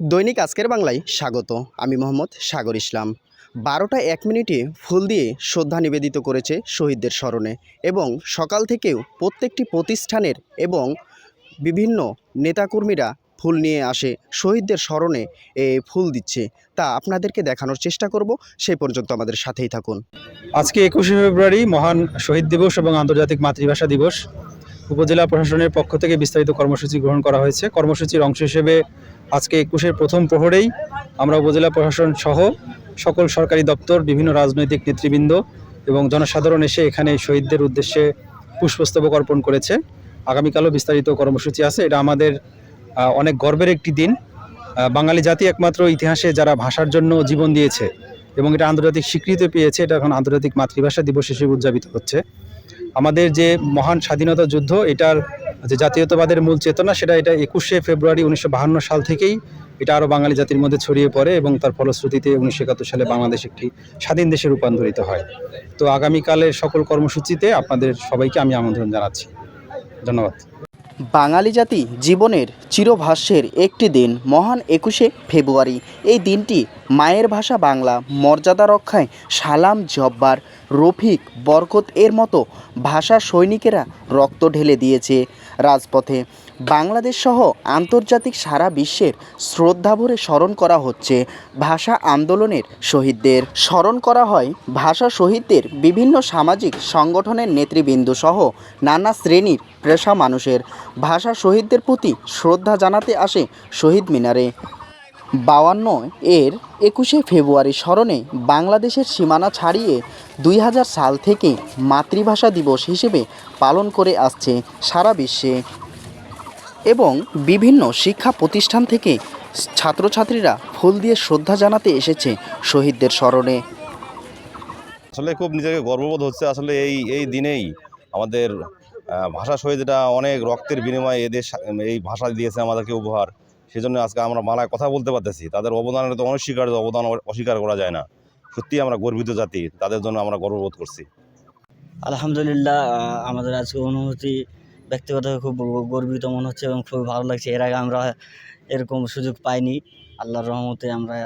দৈনিক আজকের বাংলায় স্বাগত। আমি মোহাম্মদ সাগর ইসলাম। বারোটা এক মিনিটে ফুল দিয়ে শ্রদ্ধা নিবেদিত করেছে শহীদদের স্মরণে এবং সকাল থেকেও প্রত্যেকটি প্রতিষ্ঠানের এবং বিভিন্ন নেতাকর্মীরা ফুল নিয়ে আসে শহীদদের স্মরণে ফুল দিচ্ছে। তা আপনাদেরকে দেখানোর চেষ্টা করব, সেই পর্যন্ত আমাদের সাথেই থাকুন। আজকে একুশে ফেব্রুয়ারি মহান শহীদ দিবস এবং আন্তর্জাতিক মাতৃভাষা দিবস। উপজেলা প্রশাসনের পক্ষ থেকে বিস্তারিত কর্মসূচি গ্রহণ করা হয়েছে। কর্মসূচির অংশ হিসেবে আজকে একুশের প্রথম প্রহরেই আমরা উপজেলা প্রশাসন সহ সকল সরকারি দপ্তর, বিভিন্ন রাজনৈতিক নেতৃবৃন্দ এবং জনসাধারণ এসে এখানে শহীদদের উদ্দেশ্যে পুষ্পস্তবক অর্পণ করেছে। আগামীকালও বিস্তারিত কর্মসূচি আছে। এটা আমাদের অনেক গর্বের একটি দিন। বাঙালি জাতি একমাত্র ইতিহাসে যারা ভাষার জন্য জীবন দিয়েছে এবং এটা আন্তর্জাতিক স্বীকৃতি পেয়েছে, এটা এখন আন্তর্জাতিক মাতৃভাষা দিবস হিসেবে উদযাপিত হচ্ছে। আমাদের যে মহান স্বাধীনতা যুদ্ধ, এটার যে জাতীয়তাবাদের মূল চেতনা, সেটা এটা একুশে ফেব্রুয়ারি উনিশশো সাল থেকেই এটা আরও বাঙালি জাতির মধ্যে ছড়িয়ে পড়ে এবং তার ফলশ্রুতিতে উনিশশো একাত্তর সালে বাংলাদেশ একটি স্বাধীন দেশে রূপান্তরিত হয়। তো আগামীকালের সকল কর্মসূচিতে আপনাদের সবাইকে আমি আমন্ত্রণ জানাচ্ছি। ধন্যবাদ। বাঙালি জাতি জীবনের চিরভাষ্যের একটি দিন, মহান একুশে ফেব্রুয়ারি। এই দিনটি মায়ের ভাষা বাংলা, মর্যাদা রক্ষায় সালাম, জব্বার, রফিক, বরকত এর মতো ভাষা সৈনিকেরা রক্ত ঢেলে দিয়েছে। রাজপথে বাংলাদেশ সহ আন্তর্জাতিক সারা বিশ্বের শ্রদ্ধাভরে স্মরণ করা হচ্ছে ভাষা আন্দোলনের শহীদদের। স্মরণ করা হয় ভাষা শহীদদের বিভিন্ন সামাজিক সংগঠনের নেতৃবৃন্দ সহ নানা শ্রেণির পেশা মানুষের। ভাষা শহীদদের প্রতি শ্রদ্ধা জানাতে আসে শহীদ মিনারে। বাউান্ন এর একুশে ফেব্রুয়ারি স্মরণে বাংলাদেশের সীমানা ছাড়িয়ে দুই হাজার সাল থেকে মাতৃভাষা দিবস হিসেবে পালন করে আসছে সারা বিশ্বে। এবং বিভিন্ন শিক্ষা প্রতিষ্ঠান থেকে ছাত্রছাত্রীরা ফুল দিয়ে শ্রদ্ধা জানাতে এসেছে শহীদদের স্মরণে। আসলে খুব নিজেকে গর্ববোধ হচ্ছে আসলে এই এই দিনেই আমাদের ভাষা শহীদরা অনেক রক্তের বিনিময়ে এদের এই ভাষা দিয়েছে আমাদেরকে উপহার। সেজন্য আজকে আমরা মালায় কথা বলতে পারতেছি। তাদের অবদানের তো অনস্বীকার্য অবদান অস্বীকার করা যায় না। সত্যি আমরা গর্বিত জাতি তাদের জন্য আমরা গর্ববোধ করছি। আলহামদুলিল্লাহ আমাদের আজকে অনুভূতি ব্যক্তিগতভাবে খুব গর্বিত মনে হচ্ছে এবং খুবই ভালো লাগছে। এর আগে আমরা এরকম সুযোগ পাইনি। আল্লাহর রহমতে আমরা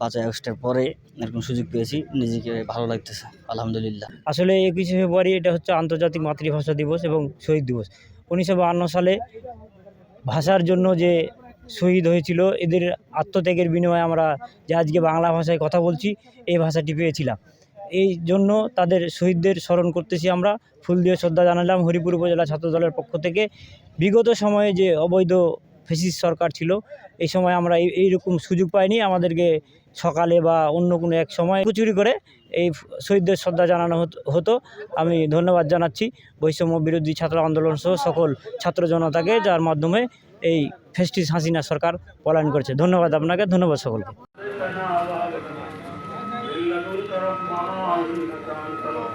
পাঁচই আগস্টের পরে এরকম সুযোগ পেয়েছি। নিজেকে ভালো লাগতেছে, আলহামদুলিল্লাহ। আসলে একুশে ফেব্রুয়ারি এটা হচ্ছে আন্তর্জাতিক মাতৃভাষা দিবস এবং শহীদ দিবস। উনিশশো সালে ভাষার জন্য যে শহীদ হয়েছিল, এদের আত্মত্যাগের বিনিময়ে আমরা যে আজকে বাংলা ভাষায় কথা বলছি, এই ভাষাটি পেয়েছিলাম। এই জন্য তাদের শহীদদের স্মরণ করতেছি আমরা। ফুল দিয়ে শ্রদ্ধা জানালাম হরিপুর উপজেলা ছাত্রদলের পক্ষ থেকে। বিগত সময়ে যে অবৈধ ফেসিস সরকার ছিল, এই সময় আমরা এই, এইরকম সুযোগ পাইনি। আমাদেরকে সকালে বা অন্য কোনো এক সময় কুচুরি করে এই শহীদদের শ্রদ্ধা জানানো হতো আমি ধন্যবাদ জানাচ্ছি বৈষম্য বিরোধী ছাত্র আন্দোলন সহ সকল ছাত্র জনতাকে, যার মাধ্যমে এই ফেস্টিস হাসিনা সরকার পলায়ন করেছে। ধন্যবাদ আপনাকে, ধন্যবাদ সকলকে।